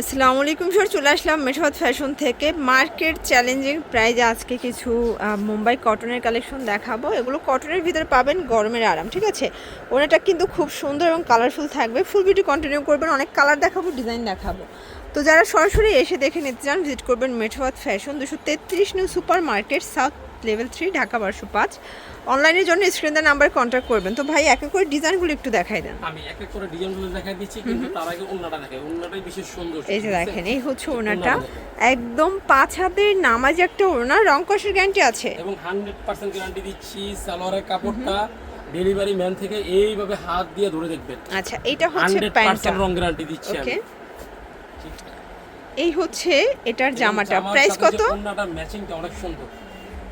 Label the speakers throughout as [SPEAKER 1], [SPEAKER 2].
[SPEAKER 1] আসসালামু আলাইকুম স্যার চলে আসলাম মেশাবাদ ফ্যাশন থেকে। মার্কেট চ্যালেঞ্জিং প্রাইজে আজকে কিছু মুম্বাই কটনের কালেকশন দেখাবো। এগুলো কটনের ভিতরে পাবেন গরমের আরাম, ঠিক আছে? ওনাটা কিন্তু খুব সুন্দর এবং কালারফুল থাকবে। ফুল বিউটি কন্টিনিউ করবেন, অনেক কালার দেখাবো ডিজাইন দেখাবো। তো যারা সরাসরি এসে দেখে নিতে চান ভিজিট করবেন মেঠোয়াত ফ্যাশন। দুশো তেত্রিশ new super market south level three Dhaka বারোশো পাঁচ। অনলাইনের জন্য স্ক্রিন নাম্বার কন্ট্যাক্ট করবেন। তো ভাই এক এক করে ডিজাইনগুলো একটু দেখাই দেন।
[SPEAKER 2] আমি এক এক করে ডিজাইনগুলো দেখাই দিচ্ছি কিন্তু তার আগে ওন্নাটা দেখাই। ওন্নাটাই বিশেষ সুন্দর
[SPEAKER 1] এই যে দেখেন এই হচ্ছে ওনাটা একদম পাঁচ হাতের নামাজ একটা ওড়না রং কষের গ্যারান্টি আছে।
[SPEAKER 2] এবং হান্ড্রেড পার্সেন্ট গ্যারান্টি দিচ্ছি সালোয়ারের কাপড়টা ডেলিভারি ম্যান থেকে এইভাবে হাত দিয়ে ধরে দেখবেন।
[SPEAKER 1] আচ্ছা এইটা হচ্ছে প্যান্টটা।
[SPEAKER 2] রং গ্যারান্টি দিচ্ছি
[SPEAKER 1] ওকে
[SPEAKER 2] আমি
[SPEAKER 1] এই হচ্ছে এটার জামাটা। প্রাইস কত
[SPEAKER 2] যে ওড়নাটার ম্যাচিংটা অনেক সুন্দর।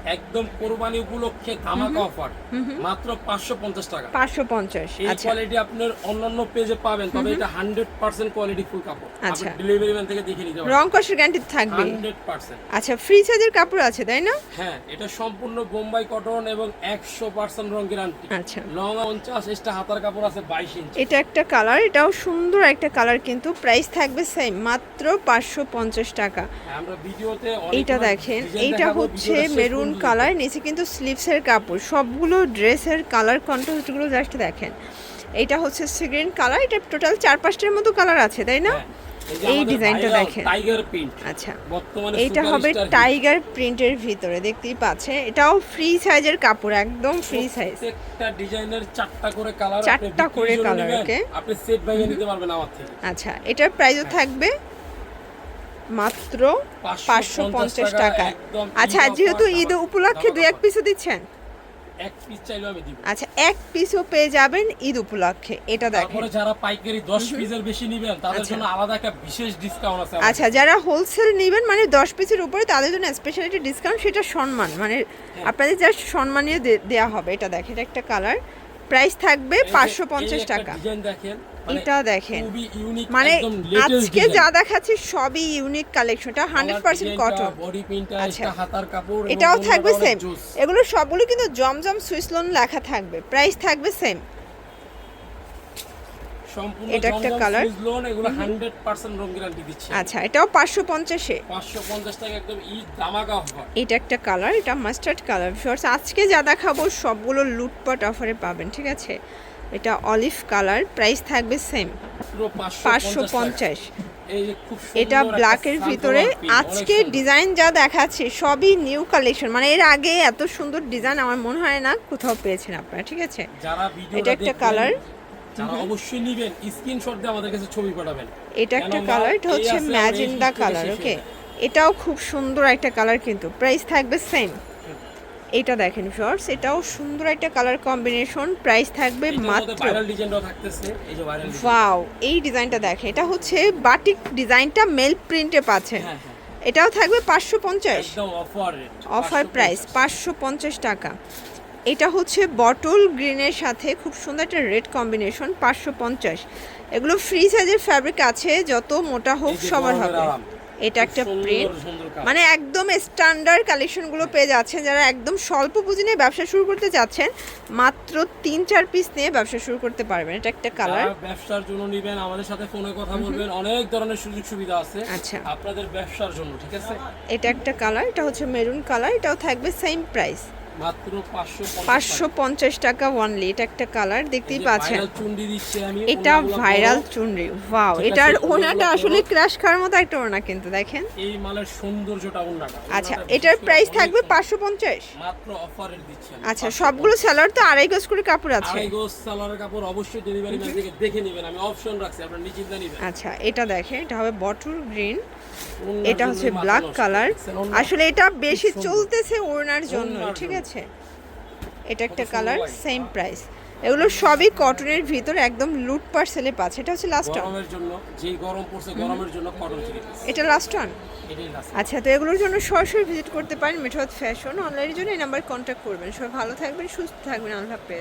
[SPEAKER 2] একদম কোরবানি উপলক্ষে ধামাকা অফার মাত্র পাঁচশো পঞ্চাশ টাকা।
[SPEAKER 1] পাঁচশো পঞ্চাশ
[SPEAKER 2] এই
[SPEAKER 1] আচ্ছা।
[SPEAKER 2] কোয়ালিটি আপনার অন্যান্য পেজে পাবেন তবে এটা হান্ড্রেড পার্সেন্ট কোয়ালিটি ফুল কাপড়।
[SPEAKER 1] আচ্ছা।
[SPEAKER 2] ডেলিভারি ম্যান থেকে দেখে নিতে পারবেন।
[SPEAKER 1] রং কষের গ্যারান্টি থাকবে
[SPEAKER 2] হান্ড্রেড পার্সেন্ট
[SPEAKER 1] আচ্ছা ফ্রি সাইজের কাপড় আছে তাই না?
[SPEAKER 2] হ্যাঁ এটা সম্পূর্ণ বোম্বাই কটন এবং একশো পার্সেন্ট রং গ্যারান্টি
[SPEAKER 1] আচ্ছা।
[SPEAKER 2] লং পঞ্চাশ এক্সটা হাতার কাপড় আছে বাইশ ইঞ্চি
[SPEAKER 1] এটা একটা কালার এটাও সুন্দর একটা কালার কিন্তু প্রাইস থাকবে সেম মাত্র পাঁচশো পঞ্চাশ টাকা।
[SPEAKER 2] হ্যাঁ, আমরা ভিডিওতে রকম
[SPEAKER 1] দেখেন এইটা হচ্ছে মেরুন কালার নিচে কিন্তু স্লিভসের কাপড়। সবগুলো ড্রেসের কালার কন্ট্রাস্টগুলো জাস্ট দেখেন। এইটা হচ্ছে সিগ্রিন কালার এটা টোটাল চার পাঁচটার মতো কালার আছে তাই না?
[SPEAKER 2] হ্যাঁ,
[SPEAKER 1] এই ডিজাইনটা দেখেন।
[SPEAKER 2] টাইগার প্রিন্ট
[SPEAKER 1] আচ্ছা।
[SPEAKER 2] বর্তমানে
[SPEAKER 1] এইটা হবে টাইগার প্রিন্টের ভিতরে দেখতেই পাচ্ছে এটাও ফ্রি সাইজের কাপড় একদম ফ্রি সাইজ
[SPEAKER 2] ডিজাইনের চারটা করে কালার
[SPEAKER 1] চারটা করে colour, okay?
[SPEAKER 2] আপনি সেট ভাঙিয়ে নিতে পারবেন আমার থেকে।
[SPEAKER 1] আচ্ছা এটার প্রাইসও থাকবে মাত্র পাঁচশো পঞ্চাশ টাকা
[SPEAKER 2] একদম
[SPEAKER 1] আচ্ছা যেহেতু ঈদ উপলক্ষে দু এক পিসও দিচ্ছেন?
[SPEAKER 2] এক পিস চাইলেও আমি দিব।
[SPEAKER 1] আচ্ছা এক পিসও পেয়ে যাবেন ঈদ উপলক্ষে। এটা দেখেন।
[SPEAKER 2] তারপরে যারা পাইকারি 10 পিসের বেশি নেবেন তাদের
[SPEAKER 1] আচ্ছা।
[SPEAKER 2] জন্য আলাদা একটা বিশেষ ডিসকাউন্ট আছে
[SPEAKER 1] আচ্ছা যারা হোলসেল নেবেন মানে দশ পিসের উপরে তাদের জন্য স্পেশালিটি ডিসকাউন্ট সেটা সম্মান। মানে
[SPEAKER 2] হ্যাঁ।
[SPEAKER 1] আপনাদের জাস্ট সম্মানীয় দে- দেয়া হবে। এটা দেখেন এটা একটা কালার প্রাইস থাকবে পাঁচশো পঞ্চাশ টাকা।
[SPEAKER 2] ডিজাইন দেখেন মানে
[SPEAKER 1] এটা দেখেন। মানে আজকে যা দেখাচ্ছি সবই ইউনিক কালেকশন এটা হান্ড্রেড পার্সেন্ট কটন আচ্ছা। এটাও থাকবে সেম। এগুলো সবগুলো কিন্তু জমজম সুইসলন লেখা থাকবে। প্রাইস থাকবে সেম এটা একটা colour।
[SPEAKER 2] লোন এগুলো 100% রং গ্যারান্টি দিচ্ছে।
[SPEAKER 1] আচ্ছা এটাও পাঁচশো পঞ্চাশে।
[SPEAKER 2] 550 টাকা একদম ঈদ ধামাকা অফার
[SPEAKER 1] এটা একটা কালার এটা মাস্টার্ড কালার শর্টস আজকে যা দেখাবো সবগুলো লুটপাট অফারে পাবেন ঠিক আছে? এটা অলিভ কালার প্রাইস থাকবে সেম পাঁচশো পঞ্চাশ এটা ব্ল্যাকের ভিতরে। আজকে ডিজাইন যা দেখাচ্ছে সবই নিউ কালেকশন মানে এর আগে এত সুন্দর ডিজাইন আমার মনে হয় না কোথাও পেয়েছেন আপনারা ঠিক আছে? এটা একটা colour।
[SPEAKER 2] যারা অবশ্যই নেবেন স্ক্রিনশট দিয়ে আমাদের কাছে ছবি পাঠাবেন।
[SPEAKER 1] এটা একটা কালার এটা হচ্ছে ম্যাজেন্ডা কালার ওকে এটাও খুব সুন্দর একটা কালার কিন্তু। প্রাইস থাকবে সেম এটা দেখেন শর্টস এটাও সুন্দর একটা কালার কম্বিনেশন প্রাইস থাকবে মাত্র ওয়াও এই ডিজাইনটা দেখেন। এটা হচ্ছে বাটিক ডিজাইনটা মেল প্রিন্টে পাচ্ছেন।
[SPEAKER 2] হ্যাঁ হ্যাঁ।
[SPEAKER 1] এটাও থাকবে পাঁচশো পঞ্চাশ।
[SPEAKER 2] অফার
[SPEAKER 1] প্রাইস পাঁচশো পঞ্চাশ টাকা। এটা হচ্ছে বটল গ্রিনের সাথে খুব সুন্দর একটা রেড কম্বিনেশন পাঁচশো পঞ্চাশ। এগুলো ফ্রি সাইজের ফ্যাব্রিক আছে যত মোটা হোক সবার হবে। এটা একটা প্রিন্ট মানে একদম স্ট্যান্ডার্ড কালেকশনগুলো পেয়ে যাচ্ছেন যারা একদম স্বল্প পুঁজি নিয়ে ব্যবসা শুরু করতে যাচ্ছেন মাত্র তিন চার পিস নিয়ে ব্যবসা শুরু করতে পারবেন। এটা একটা কালার
[SPEAKER 2] ব্যবসার জন্য নেবেন আমাদের সাথে ফোনে কথা বলবেন অনেক ধরনের সুযোগ সুবিধা আছে
[SPEAKER 1] আচ্ছা।
[SPEAKER 2] আপনাদের ব্যবসার জন্য ঠিক আছে?
[SPEAKER 1] এটা একটা কালার এটা হচ্ছে মেরুন কালার এটাও থাকবে সেম প্রাইস
[SPEAKER 2] পাঁচশো
[SPEAKER 1] পঞ্চাশ টাকা। ওয়ানলি এটা একটা কালার দেখতেই পাচ্ছেন। এটা ভাইরাল চুনরি ওয়াও এটার ওনাটা আসলে। ক্রাশ খাওয়ার মতো একটা ওনা কিন্তু দেখেন।
[SPEAKER 2] এই মালের সৌন্দর্যটা ওড়নাটা
[SPEAKER 1] আচ্ছা এটার প্রাইস থাকবে। পাঁচশো পঞ্চাশ?
[SPEAKER 2] মাত্র দিচ্ছি
[SPEAKER 1] আচ্ছা সবগুলো স্যালার তো আড়াই গজ করে কাপড় আছে।
[SPEAKER 2] আড়াই গজ কাপড় অবশ্যই ডেলিভারি ম্যান থেকে দেখে নেবেন আমি অপশন রাখছি আপনারা নেবেন।
[SPEAKER 1] আচ্ছা এটা দেখেন এটা হবে বটল গ্রিন এটা হচ্ছে ব্ল্যাক কালার আসলে এটা বেশি চলতেছে ওড়নার জন্য ঠিক
[SPEAKER 2] জন্য।
[SPEAKER 1] আছে। এটা একটা কালার সেম প্রাইস এগুলো সবই কটনের ভিতর একদম লুট পার্সেলে পাচ্ছে। এটা হচ্ছে লাস্ট ওয়ান
[SPEAKER 2] গরমের জন্য যেই গরম পড়ছে গরমের জন্য কটন
[SPEAKER 1] এটা লাস্ট ওয়ান
[SPEAKER 2] এটাই লাস্ট
[SPEAKER 1] আচ্ছা তো এগুলোর জন্য সরাসরি ভিজিট করতে পারেন মেঠোয়াত ফ্যাশন অনলাইনের জন্য এই নাম্বার কন্ট্যাক্ট করবেন। সবাই ভালো থাকবেন সুস্থ থাকবেন। আল্লাহ হাফেজ।